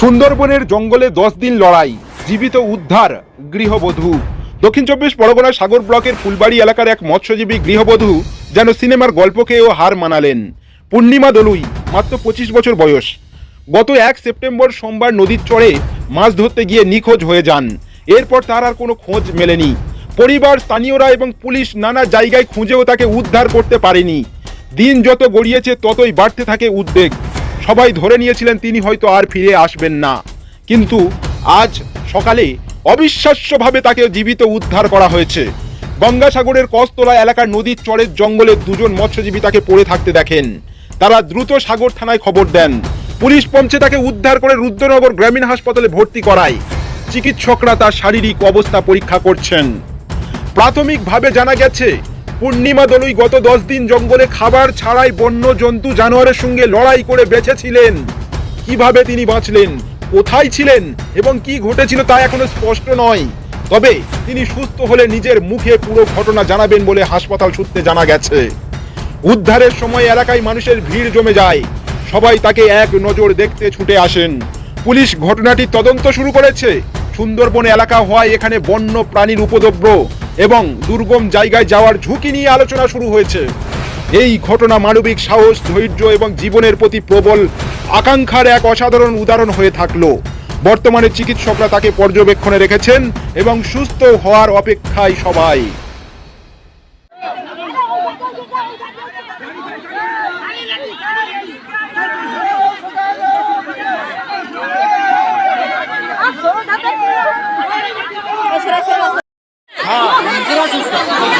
সুন্দরবনের জঙ্গলে দশ দিন লড়াই, জীবিত উদ্ধার, গৃহবধূ। দক্ষিণ চব্বিশ পরগনা সাগর ব্লকের ফুলবাড়ি এলাকার এক মৎস্যজীবী গৃহবধূ যেন সিনেমার গল্পকেও হার মানালেন। পূর্ণিমা দলুই, মাত্র পঁচিশ বছর বয়স। গত এক সেপ্টেম্বর সোমবার নদীর চড়ে মাছ ধরতে গিয়ে নিখোঁজ হয়ে যান। এরপর তার আর কোনো খোঁজ মেলেনি। পরিবার, স্থানীয়রা এবং পুলিশ নানা জায়গায় খুঁজেও তাকে উদ্ধার করতে পারেনি। দিন যত গড়িয়েছে, ততই বাড়তে থাকে উদ্বেগ। সবাই ধরে নিয়েছিলেন তিনি হয়তো আর ফিরে আসবেন না। কিন্তু আজ সকালে অবিশ্বাস্যভাবে তাকে জীবিত উদ্ধার করা হয়েছে। গঙ্গাসাগরের কস্তলা এলাকার নদীর চরের জঙ্গলে দুজন মৎস্যজীবী তাকে পড়ে থাকতে দেখেন। তারা দ্রুত সাগর থানায় খবর দেন। পুলিশ পৌঁছে তাকে উদ্ধার করে রুদ্রনগর গ্রামীণ হাসপাতালে ভর্তি করায়। চিকিৎসকরা তার শারীরিক অবস্থা পরীক্ষা করছেন। প্রাথমিকভাবে জানা গেছে পূর্ণিমা দলুই গত দশ দিন জঙ্গলে খাবার ছাড়াই বন্য জন্তু জানোয়ারের সঙ্গে লড়াই করে বেঁচেছিলেন। কীভাবে তিনি বাঁচলেন? কোথায় ছিলেন? এবং কি ঘটেছিল তা এখনও স্পষ্ট নয়। তবে তিনি সুস্থ হলে নিজের মুখে পুরো ঘটনা জানাবেন বলে হাসপাতাল সূত্রে জানা গেছে। উদ্ধারের সময় এলাকায় মানুষের ভিড় জমে যায়। সবাই তাকে এক নজর দেখতে ছুটে আসেন। পুলিশ ঘটনাটি তদন্ত শুরু করেছে। সুন্দরবন এলাকা হওয়ায় এখানে বন্য প্রাণীর উপদ্রব। এবং দুর্গম জায়গায় যাওয়ার ঝুঁকি নিয়ে আলোচনা শুরু হয়েছে। এই ঘটনা মানবিক সাহস, ধৈর্য এবং জীবনের প্রতি প্রবল আকাঙ্ক্ষার এক অসাধারণ উদাহরণ হয়ে থাকল। বর্তমানে চিকিৎসকরা তাকে পর্যবেক্ষণে রেখেছেন এবং সুস্থ হওয়ার অপেক্ষায় সবাই। Пожалуйста.